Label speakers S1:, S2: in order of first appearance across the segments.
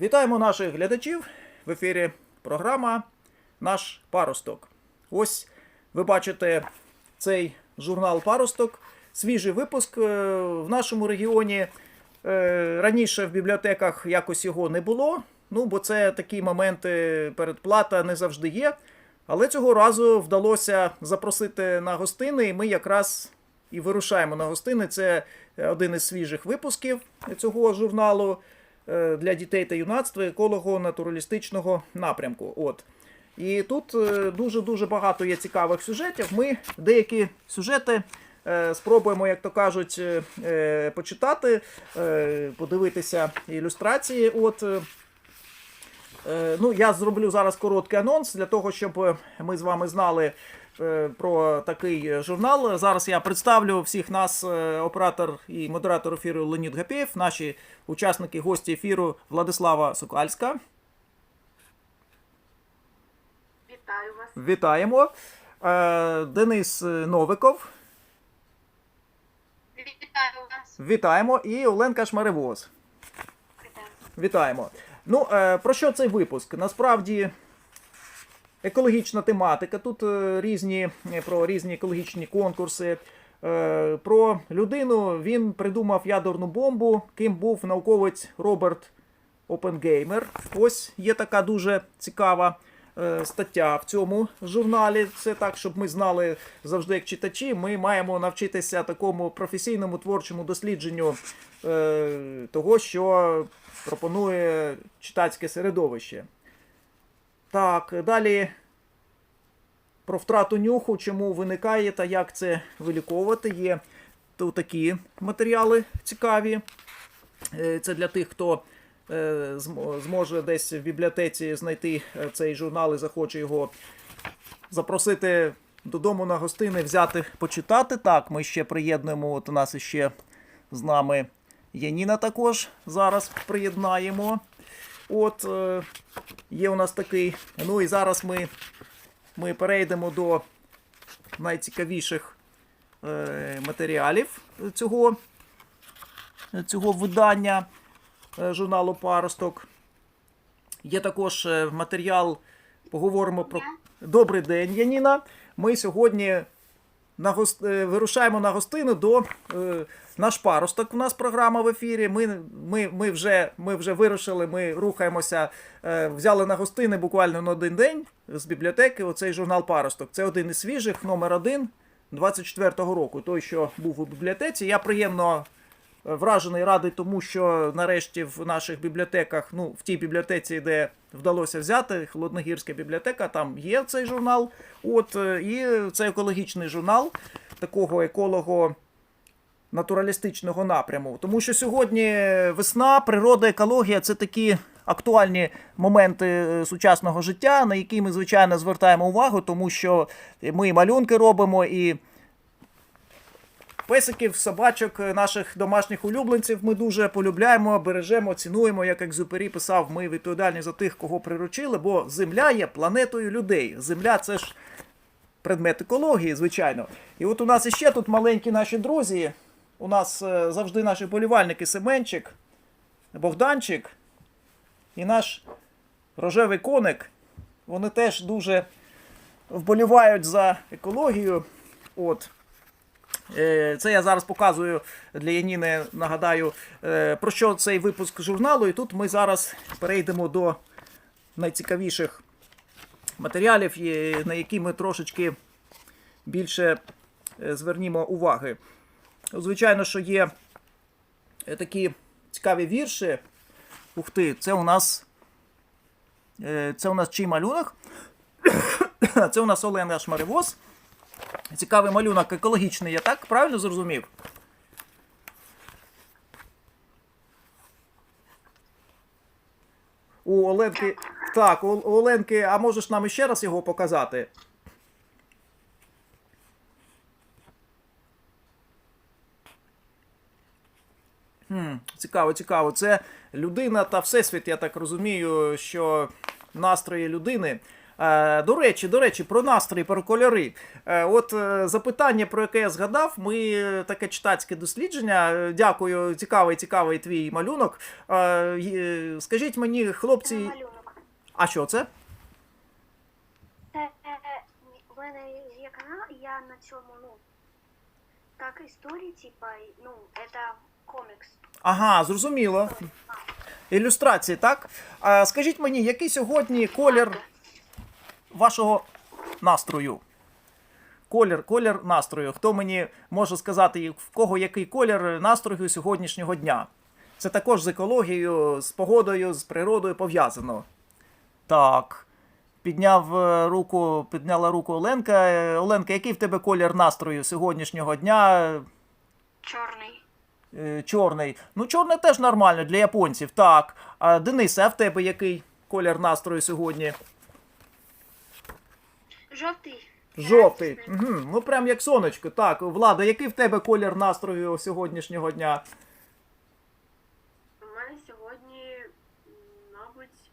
S1: Вітаємо наших глядачів в ефірі програма Наш паросток. Ось ви бачите цей журнал Паросток. Свіжий випуск е, в нашому регіоні. Е, Раніше в бібліотеках якось його не було. Ну, бо це такі моменти передплата не завжди є. Але цього разу вдалося запросити на гостини, і ми якраз і вирушаємо на гостини. Це один із свіжих випусків цього журналу для дітей та юнацтва еколого-натуралістичного напрямку. От. І тут е, дуже-дуже багато є цікавих сюжетів. Ми деякі сюжети е, спробуємо, як то кажуть, е, е, почитати, е, подивитися ілюстрації. От. Е, Ну, я зроблю зараз короткий анонс для того, щоб е, ми з вами знали е, про такий журнал. Зараз я представлю всіх нас, оператор і модератор ефіру Леонід Гапєєв, наші учасники, гості ефіру Владислава Сокальська.
S2: Вітаю вас.
S1: Вітаємо. Денис Новиков.
S2: Вітаю вас.
S1: Вітаємо. І Оленка Шмаревоз. Вітаємо. Ну, е, про що цей випуск? Насправді екологічна тематика. Тут е, різні е, про різні екологічні конкурси. Про людину він придумав ядерну бомбу, ким був науковець Роберт Опенгеймер. Ось є така дуже цікава стаття в цьому журналі. Це так, щоб ми знали завжди, як читачі. Ми маємо навчитися такому професійному творчому дослідженню е, того, що пропонує читацьке середовище. Так, далі про втрату нюху, чому виникає та як це виліковувати. Є тут такі матеріали цікаві. Е, Це для тих, хто е, зможе десь в бібліотеці знайти е, цей журнал і захоче його запросити додому на гостини, взяти, почитати. Так, ми ще приєднуємо. От у нас ще з нами Яніна також зараз приєднаємо. От е, є у нас такий. Ну і зараз ми, ми перейдемо до найцікавіших е, матеріалів цього, цього видання е, журналу Паросток. Є також е, матеріал, поговоримо про. Добрий день, Яніна. Ми сьогодні на гост... е, вирушаємо на гостину до е, наш паросток. У нас програма в ефірі. Ми, ми, ми, вже, ми вже вирушили, ми рухаємося, е, взяли на гостини буквально на один день з бібліотеки. Оцей журнал Паросток. Це один із свіжих, номер один 24-го року. Той, що був у бібліотеці. Я приємно е, вражений радий тому, що нарешті в наших бібліотеках, ну в тій бібліотеці, де вдалося взяти, Холодногірська бібліотека, там є цей журнал. От е, і це екологічний журнал такого еколого. Натуралістичного напряму, тому що сьогодні весна, природа, екологія це такі актуальні моменти е, сучасного життя, на які ми звичайно звертаємо увагу, тому що ми і малюнки робимо і Песиків, собачок, е, наших домашніх улюбленців ми дуже полюбляємо, бережемо, цінуємо. Як Екзюпері писав, ми відповідальні за тих, кого приручили, бо Земля є планетою людей. Земля це ж предмет екології, звичайно. І от у нас іще тут маленькі наші друзі. У нас е, завжди наші болівальники Семенчик, Богданчик і наш рожевий коник. Вони теж дуже вболівають за екологію. От. Е, Це я зараз показую для Яніни, нагадаю, е, про що цей випуск журналу. І тут ми зараз перейдемо до найцікавіших матеріалів, на які ми трошечки більше е, звернімо уваги. Звичайно, що є такі цікаві вірші. Ух ти, це у нас. Це у нас чий малюнок? Це у нас Олена Шмаревоз. Цікавий малюнок екологічний, я так правильно зрозумів? У Оленки. Так, у Оленки, а можеш нам іще раз його показати? Хм, цікаво, цікаво. Це людина та всесвіт, я так розумію, що настрої людини. Е, до речі, до речі, про настрої, про кольори. Е, от е, запитання, про яке я згадав, ми таке читацьке дослідження. Дякую, цікавий, цікавий твій малюнок. Скажіть мені,
S2: Це
S1: хлопці,
S2: малюнок.
S1: а що це?
S2: Це в мене є канал, і я на цьому, ну, так, історії, типа, ну, це комікс.
S1: Ага, зрозуміло. Ілюстрації, так? А, скажіть мені, який сьогодні колір вашого настрою? Колір, колір настрою. Хто мені може сказати, в кого який колір настрою сьогоднішнього дня? Це також з екологією, з погодою, з природою пов'язано. Так. Підняв е, руку, підняла руку Оленка. Е, Оленка, який в тебе колір настрою сьогоднішнього дня?
S2: Чорний.
S1: Е, Чорний. Ну, чорний теж нормально для японців, так. А Денисе, а в тебе який колір настрою сьогодні?
S2: Жовтий.
S1: Жовтий. Угу. Ну прям як сонечко. Так, Влада, який в тебе колір настрою сьогоднішнього дня?
S3: У мене сьогодні, мабуть,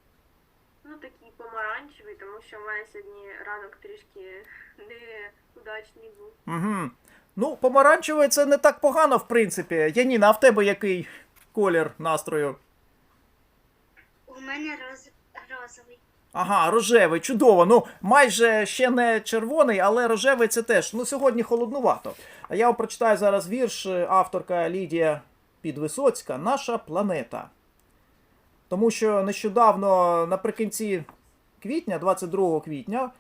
S3: ну такий помаранчевий, тому що в мене сьогодні ранок трішки неудачний був.
S1: Угу. Ну, помаранчевий це не так погано, в принципі. Яніна, а в тебе який колір настрою?
S2: У мене роз... розовий.
S1: Ага, рожевий, чудово. Ну, майже ще не червоний, але рожевий це теж. Ну, сьогодні холоднувато. А я прочитаю зараз вірш е, авторка Лідія Підвисоцька Наша планета. Тому що нещодавно, наприкінці квітня, 22 квітня,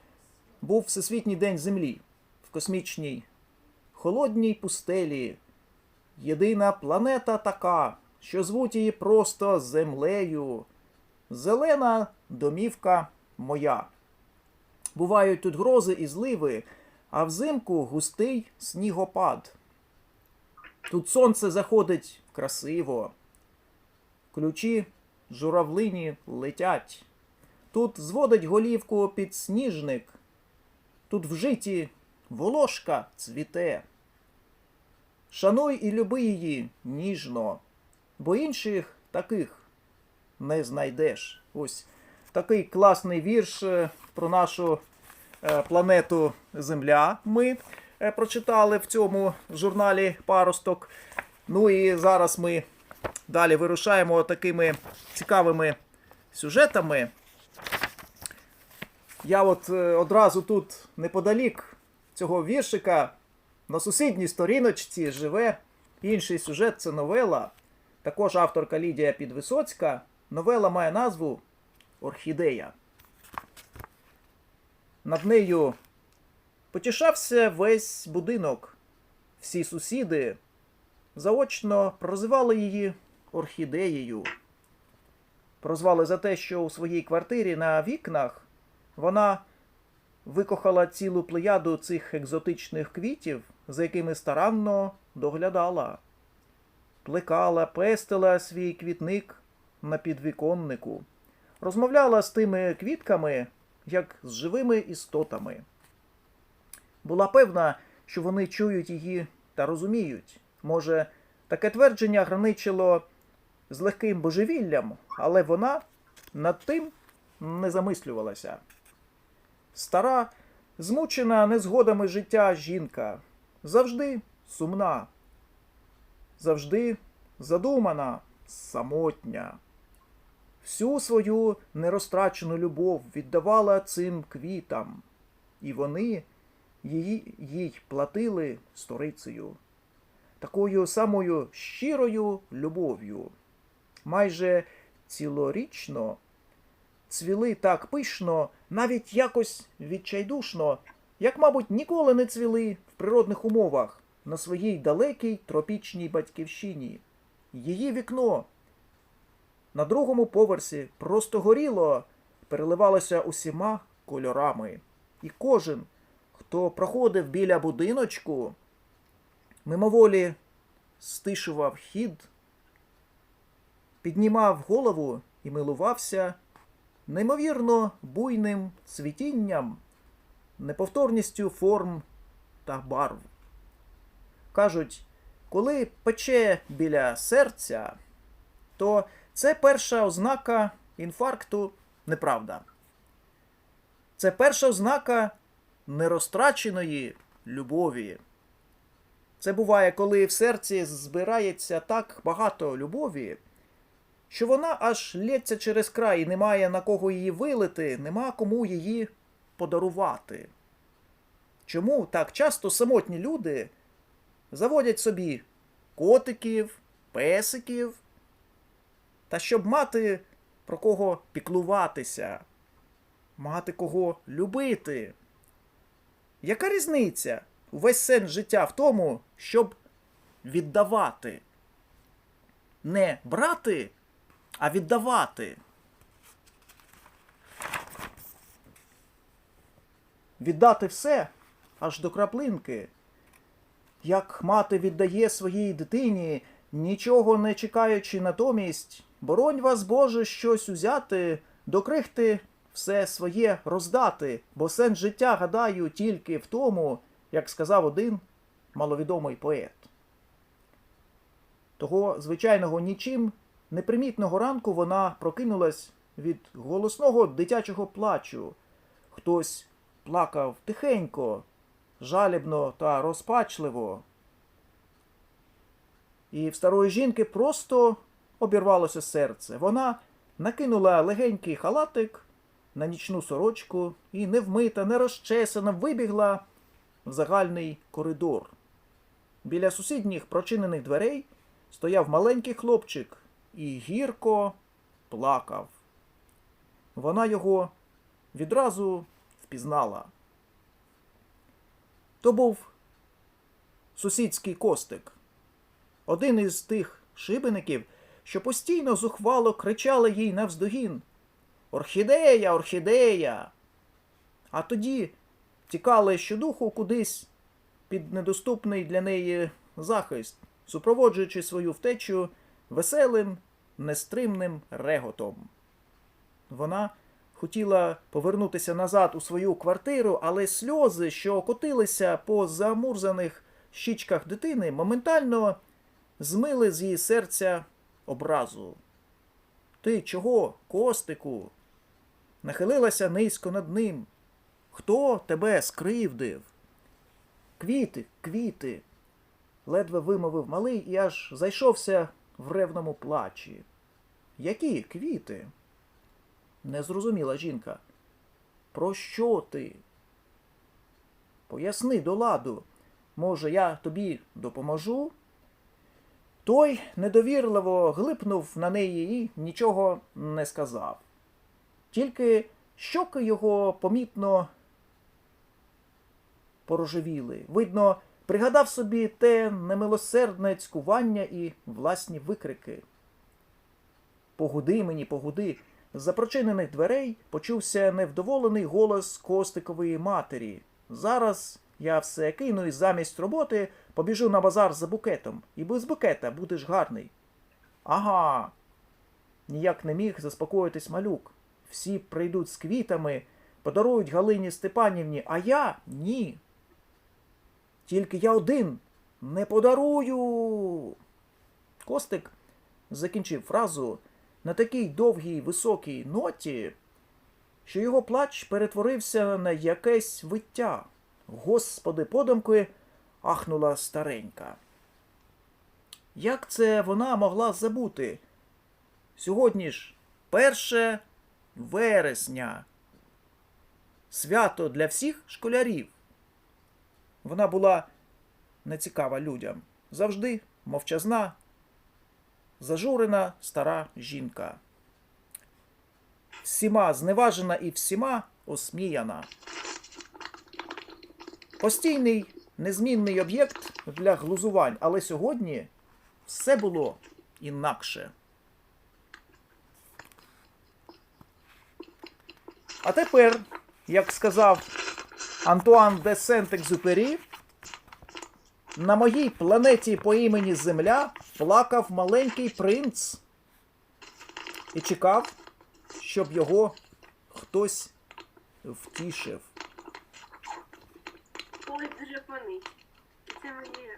S1: був Всесвітній день Землі в космічній холодній пустелі. Єдина планета така, що звуть її просто Землею. Зелена домівка моя. Бувають тут грози і зливи, а взимку густий снігопад. Тут сонце заходить красиво. Ключі журавлині летять. Тут зводить голівку підсніжник. Тут в житті волошка цвіте. Шануй і люби її ніжно, бо інших таких не знайдеш. Ось такий класний вірш е, про нашу е, планету Земля. Ми е, прочитали в цьому журналі Паросток. Ну і зараз ми далі вирушаємо такими цікавими сюжетами. Я от одразу тут неподалік цього віршика на сусідній сторіночці живе інший сюжет це новела. Також авторка Лідія Підвисоцька. Новела має назву Орхідея. Над нею потішався весь будинок. Всі сусіди заочно прозивали її орхідеєю. Прозвали за те, що у своїй квартирі на вікнах вона викохала цілу плеяду цих екзотичних квітів, за якими старанно доглядала. Плекала, пестила свій квітник на підвіконнику, розмовляла з тими квітками, як з живими істотами. Була певна, що вони чують її та розуміють. Може, таке твердження граничило з легким божевіллям, але вона над тим не замислювалася. Стара, змучена незгодами життя жінка, завжди сумна, завжди задумана, самотня. Всю свою нерозтрачену любов віддавала цим квітам, і вони її, їй платили сторицею, такою самою щирою любов'ю. Майже цілорічно цвіли так пишно, навіть якось відчайдушно, як, мабуть, ніколи не цвіли в природних умовах на своїй далекій тропічній батьківщині. Її вікно на другому поверсі просто горіло, переливалося усіма кольорами. І кожен, хто проходив біля будиночку, мимоволі стишував хід, піднімав голову і милувався неймовірно буйним цвітінням, неповторністю форм та барв. Кажуть, коли пече біля серця, то це перша ознака інфаркту неправда. Це перша ознака нерозтраченої любові. Це буває, коли в серці збирається так багато любові, що вона аж лється через край і немає на кого її вилити, нема кому її подарувати. Чому так часто самотні люди заводять собі котиків, песиків, та щоб мати про кого піклуватися, мати кого любити? Яка різниця? Увесь сенс життя в тому, щоб віддавати. Не брати, а віддавати. Віддати все аж до краплинки. Як мати віддає своїй дитині, нічого не чекаючи натомість, боронь вас, Боже, щось узяти, до крихти все своє роздати, бо сенс життя, гадаю, тільки в тому, як сказав один маловідомий поет. Того звичайного нічим непримітного ранку вона прокинулась від голосного дитячого плачу. Хтось плакав тихенько, жалібно та розпачливо. І в старої жінки просто обірвалося серце. Вона накинула легенький халатик на нічну сорочку і невмита, не розчесана вибігла в загальний коридор. Біля сусідніх прочинених дверей стояв маленький хлопчик і гірко плакав. Вона його відразу впізнала. То був сусідський костик, один із тих шибеників, що постійно зухвало кричали їй навздогін Орхідея, орхідея. А тоді тікали щодуху кудись під недоступний для неї захист, супроводжуючи свою втечу веселим, нестримним реготом. Вона хотіла повернутися назад у свою квартиру, але сльози, що котилися по замурзаних щічках дитини, моментально змили з її серця образу. Ти чого, костику? Нахилилася низько над ним. Хто тебе скривдив? Квіти, квіти. ледве вимовив малий і аж зайшовся в ревному плачі. Які квіти? Не зрозуміла жінка. Про що ти? Поясни до ладу. Може, я тобі допоможу? Той недовірливо глипнув на неї і нічого не сказав. Тільки щоки його помітно порожевіли. Видно, пригадав собі те немилосердне цькування і власні викрики. Погуди мені, погуди. З-за прочинених дверей почувся невдоволений голос Костикової матері. Зараз я все кину і замість роботи побіжу на базар за букетом, і без букета будеш гарний. Ага. Ніяк не міг заспокоїтись малюк. Всі прийдуть з квітами, подарують Галині Степанівні, а я ні. Тільки я один не подарую. Костик закінчив фразу на такій довгій високій ноті, що його плач перетворився на якесь виття. Господи, подумки ахнула старенька. Як це вона могла забути? Сьогодні ж перше вересня. Свято для всіх школярів. Вона була нецікава людям. Завжди мовчазна, зажурена стара жінка. Всіма зневажена і всіма осміяна. Постійний незмінний об'єкт для глузувань, але сьогодні все було інакше. А тепер, як сказав Антуан де Сент-Екзюпері, на моїй планеті по імені Земля плакав маленький принц і чекав, щоб його хтось втішив.
S3: Ой, дуже панить. І це мені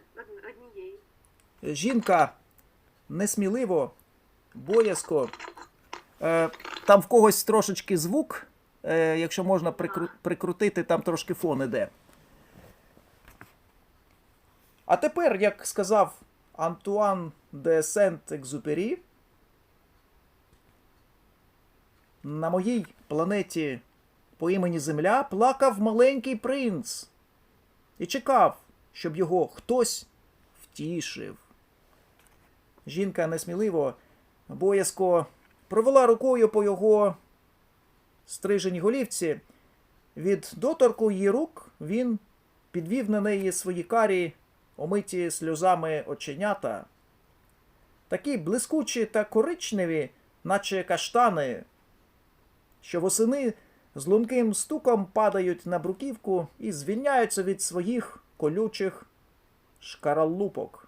S3: однієї.
S1: Жінка несміливо, боязко. Е, там в когось трошечки звук е, якщо можна прикру- прикрутити, там трошки фон іде. А тепер, як сказав Антуан де Сент-Екзюпері, на моїй планеті по імені Земля плакав маленький принц і чекав, щоб його хтось втішив. Жінка несміливо, боязко провела рукою по його стриженій голівці. Від доторку її рук він підвів на неї свої карі, омиті сльозами оченята. Такі блискучі та коричневі, наче каштани, що восени з лунким стуком падають на бруківку і звільняються від своїх колючих шкаралупок.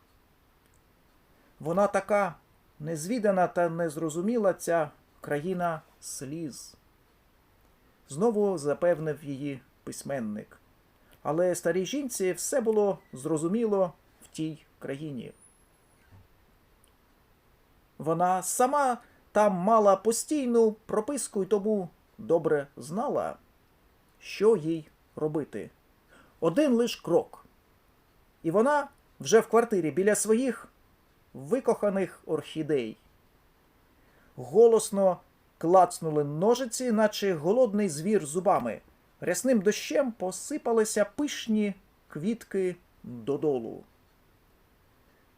S1: Вона така незвідана та незрозуміла ця країна сліз. Знову запевнив її письменник. Але старій жінці все було зрозуміло в тій країні. Вона сама там мала постійну прописку і тому добре знала, що їй робити. Один лиш крок. І вона вже в квартирі біля своїх викоханих орхідей. Голосно клацнули ножиці, наче голодний звір зубами. Рясним дощем посипалися пишні квітки додолу.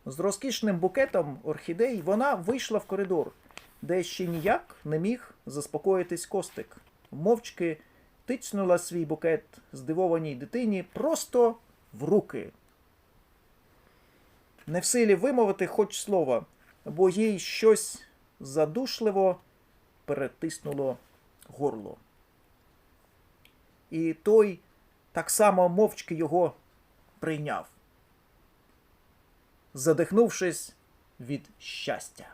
S1: З розкішним букетом орхідей вона вийшла в коридор, де ще ніяк не міг заспокоїтись костик. Мовчки тицнула свій букет здивованій дитині просто в руки. Не в силі вимовити хоч слово, бо їй щось задушливо перетиснуло горло. І той так само мовчки його прийняв, задихнувшись від щастя.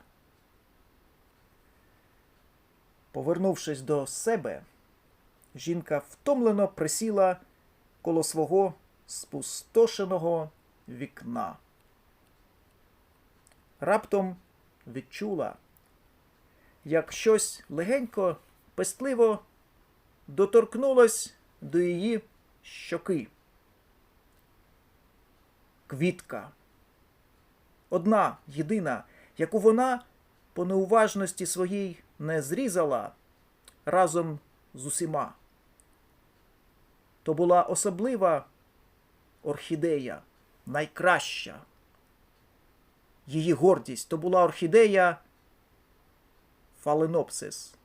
S1: Повернувшись до себе, жінка втомлено присіла коло свого спустошеного вікна. Раптом відчула, як щось легенько, пестливо доторкнулось до її щоки. Квітка. Одна єдина, яку вона по неуважності своїй не зрізала разом з усіма. То була особлива орхідея, найкраща. Її гордість то була орхідея Фаленопсис.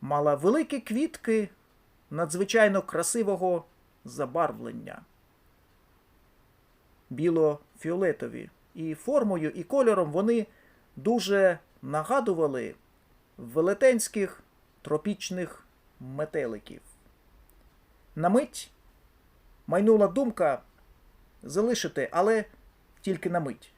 S1: Мала великі квітки надзвичайно красивого забарвлення. Біло-фіолетові. І формою, і кольором вони дуже нагадували велетенських тропічних метеликів. На мить майнула думка залишити, але тільки на мить.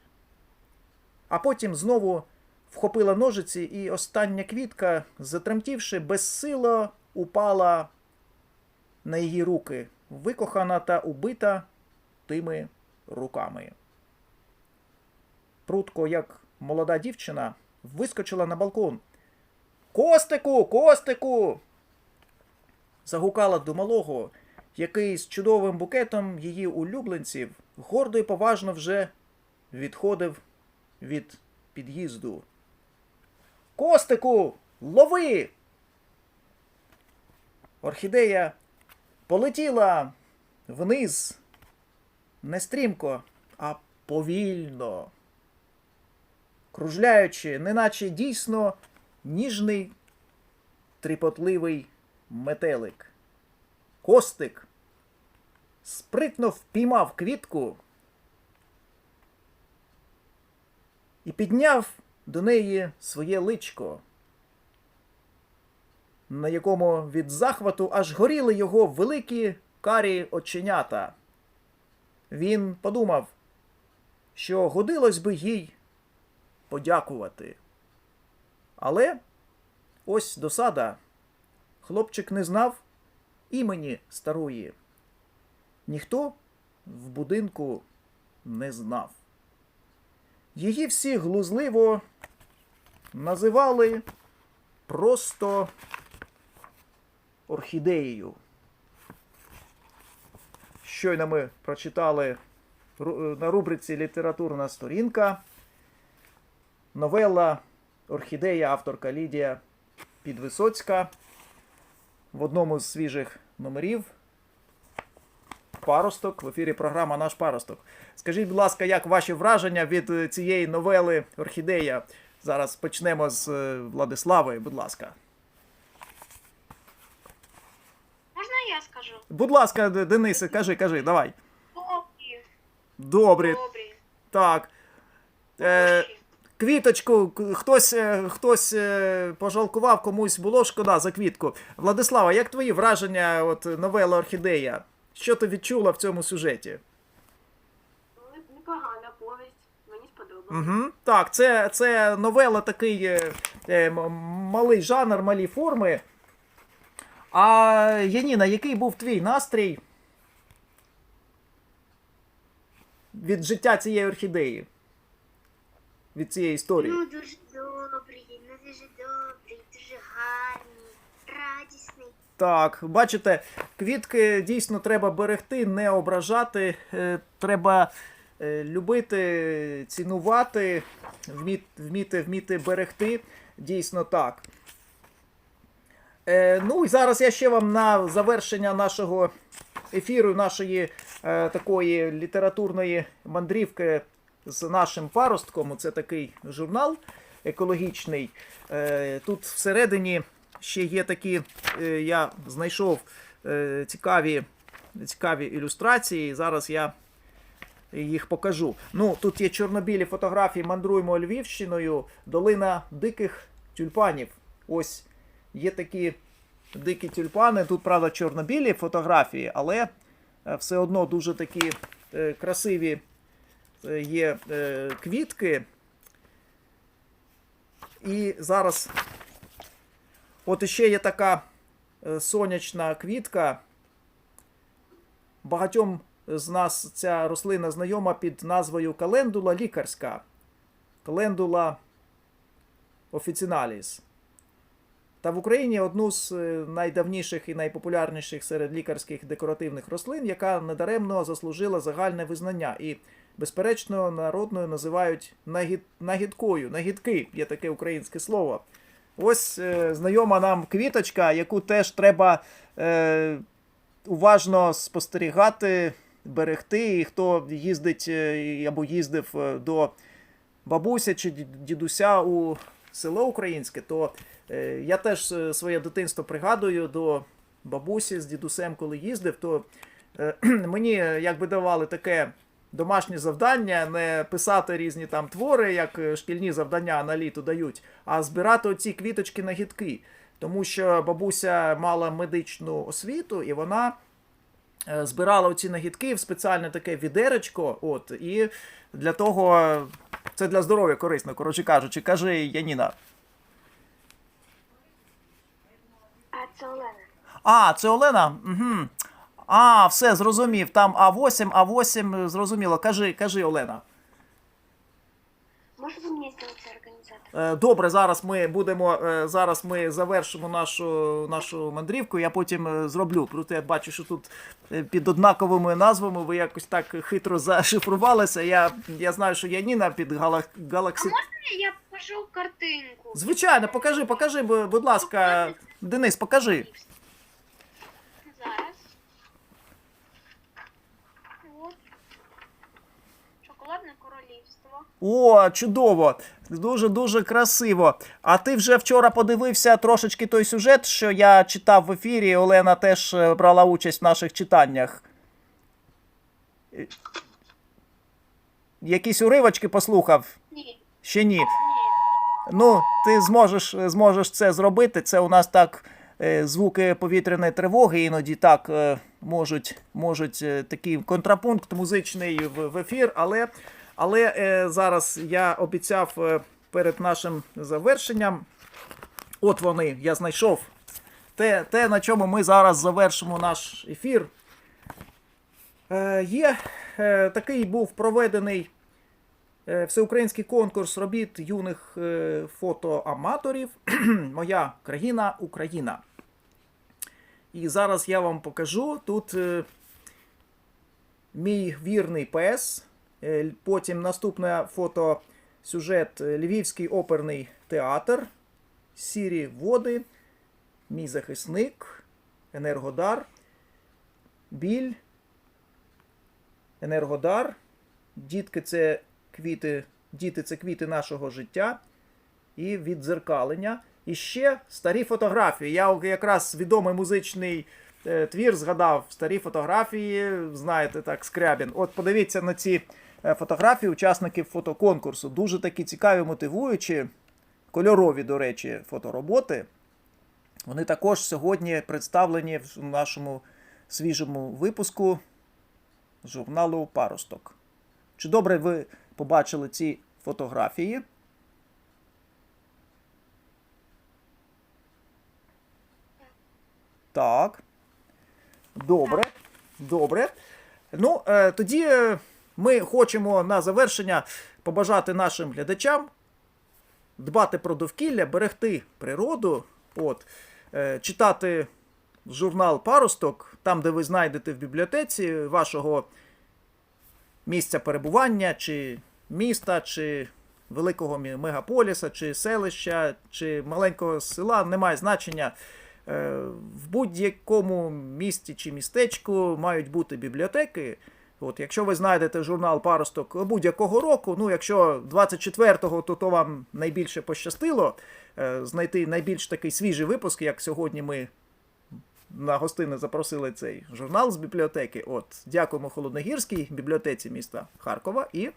S1: А потім знову вхопила ножиці, і остання квітка, затремтівши, безсило упала на її руки, викохана та убита тими руками. Прутко, як молода дівчина, вискочила на балкон. Костику, Костику. загукала до малого, який з чудовим букетом її улюбленців гордо і поважно вже відходив від під'їзду. Костику, лови! Орхідея полетіла вниз не стрімко, а повільно, кружляючи, неначе дійсно ніжний тріпотливий метелик. Костик спритно впіймав квітку і підняв до неї своє личко, на якому від захвату аж горіли його великі карі оченята. Він подумав, що годилось би їй подякувати. Але ось досада. Хлопчик не знав імені старої. Ніхто в будинку не знав. Її всі глузливо називали просто орхідеєю. Щойно ми прочитали е, на рубриці Літературна сторінка. Новела Орхідея, авторка Лідія Підвисоцька. В одному з свіжих номерів. Паросток в ефірі програма Наш паросток. Скажіть, будь ласка, як ваші враження від е, цієї новели Орхідея? Зараз почнемо з е, Владислави, будь ласка.
S2: Можна я скажу?
S1: Будь ласка, Денисе, кажи, кажи, давай.
S2: Добрі.
S1: Добре,
S2: Добрі.
S1: так. Е, квіточку, хтось, е, хтось пожалкував, комусь було шкода за квітку. Владислава, як твої враження от новела Орхідея? Що ти відчула в цьому сюжеті?
S3: Непогана повість, мені сподобалось.
S1: Угу. Так, це, це новела такий е, е, малий жанр, малі форми. А Яніна, який був твій настрій від життя цієї орхідеї? Від цієї історії?
S2: Ну, дуже добрий, ну дуже добрий, дуже гарний, радісний.
S1: Так, бачите, квітки дійсно треба берегти, не ображати. е, Треба е, любити, цінувати, вміти, вміти, вміти берегти. Дійсно так. Е, ну і зараз я ще вам на завершення нашого ефіру, нашої такої літературної мандрівки з нашим паростком. Це такий журнал екологічний. Тут всередині ще є такі, е, я знайшов е, цікаві, цікаві ілюстрації. Зараз я їх покажу. Ну, тут є чорнобілі фотографії Мандруємо Львівщиною, долина диких тюльпанів. Ось є такі дикі тюльпани. Тут, правда, чорнобілі фотографії, але е, все одно дуже такі красиві є квітки. І зараз, от іще є така е, сонячна квітка. Багатьом з нас ця рослина знайома під назвою календула лікарська. Календула officinalis. Та в Україні одну з е, найдавніших і найпопулярніших серед лікарських декоративних рослин, яка недаремно заслужила загальне визнання. І, безперечно, народною називають нагід... нагідкою. Нагідки є таке українське слово. Ось е, знайома нам квіточка, яку теж треба е, уважно спостерігати, берегти. І хто їздить е, або їздив е, до бабуся чи дідуся у село українське, то е, я теж своє дитинство пригадую до бабусі з дідусем, коли їздив, то е, мені якби давали таке домашнє завдання, не писати різні там твори, як е, шкільні завдання на літо дають, а збирати оці квіточки на гітки. Тому що бабуся мала медичну освіту, і вона е, збирала оці нагідки в спеціальне таке відеречко. От, і для того е, це для здоров'я корисно, коротше кажучи, каже Яніна.
S2: А це Олена.
S1: А, це Олена? Угу. А, все, зрозумів. Там А8, А8, зрозуміло. Кажи, кажи, Олена.
S2: Може ви мені зробити організатор?
S1: Е, Добре, зараз ми будемо. е, Зараз ми завершимо нашу, нашу мандрівку. Я потім е, зроблю. Проте я бачу, що тут е, під однаковими назвами ви якось так хитро зашифрувалися. Я, я знаю, що Яніна під Гала- Galaxy.
S2: Я покажу картинку.
S1: Звичайно, покажи, покажи, будь ласка, Денис, покажи.
S2: Зараз. От. Шоколадне королівство.
S1: О, чудово! Дуже дуже красиво. А ти вже вчора подивився трошечки той сюжет, що я читав в ефірі. Олена теж е, брала участь в наших читаннях. Е, Якісь уривочки послухав?
S2: Ні.
S1: Ще ні.
S2: Ні.
S1: Ну, ти зможеш, зможеш це зробити. Це у нас так е, звуки повітряної тривоги іноді так е, можуть, можуть е, такий контрапункт музичний в, в ефір, але, але е, зараз я обіцяв е, перед нашим завершенням. От вони, я знайшов. Те, те, на чому ми зараз завершимо наш ефір. Е, є е, такий був проведений е, всеукраїнський конкурс робіт юних е, фотоаматорів Моя країна Україна. І зараз я вам покажу тут е, мій вірний пес. Е, Потім наступне фото сюжет е, Львівський оперний театр. Сірі води, мій захисник, Енергодар, біль, Енергодар. Дітки це квіти, діти це квіти нашого життя і віддзеркалення. І ще старі фотографії. Я якраз відомий музичний е, твір згадав старі фотографії, знаєте, так, Скрябін. От подивіться на ці фотографії учасників фотоконкурсу. Дуже такі цікаві, мотивуючі, кольорові, до речі, фотороботи. Вони також сьогодні представлені в нашому свіжому випуску журналу Паросток. Чи добре ви побачили ці фотографії? Так. Добре. Добре. Ну, е, тоді е, ми хочемо на завершення побажати нашим глядачам дбати про довкілля, берегти природу, от, е, читати журнал Паросток, там, де ви знайдете в бібліотеці вашого місця перебування, чи міста, чи великого мегаполіса, чи селища, чи маленького села, немає значення. Е, В будь-якому місті чи містечку мають бути бібліотеки. От, якщо ви знайдете журнал Паросток будь-якого року, ну якщо 24-го, то, то вам найбільше пощастило е, знайти найбільш такий свіжий випуск, як сьогодні ми на гостини запросили цей журнал з бібліотеки. От, дякуємо Холодногірській бібліотеці міста Харкова і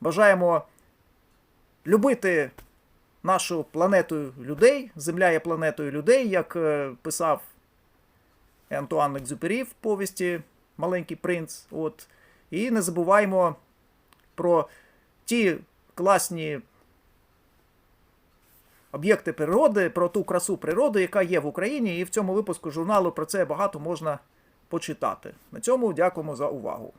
S1: бажаємо любити нашу планету людей. Земля є планетою людей, як е, писав Антуан Екзюпері в повісті Маленький принц. От. І не забуваємо про ті класні об'єкти природи, про ту красу природи, яка є в Україні, і в цьому випуску журналу про це багато можна почитати. На цьому дякуємо за увагу.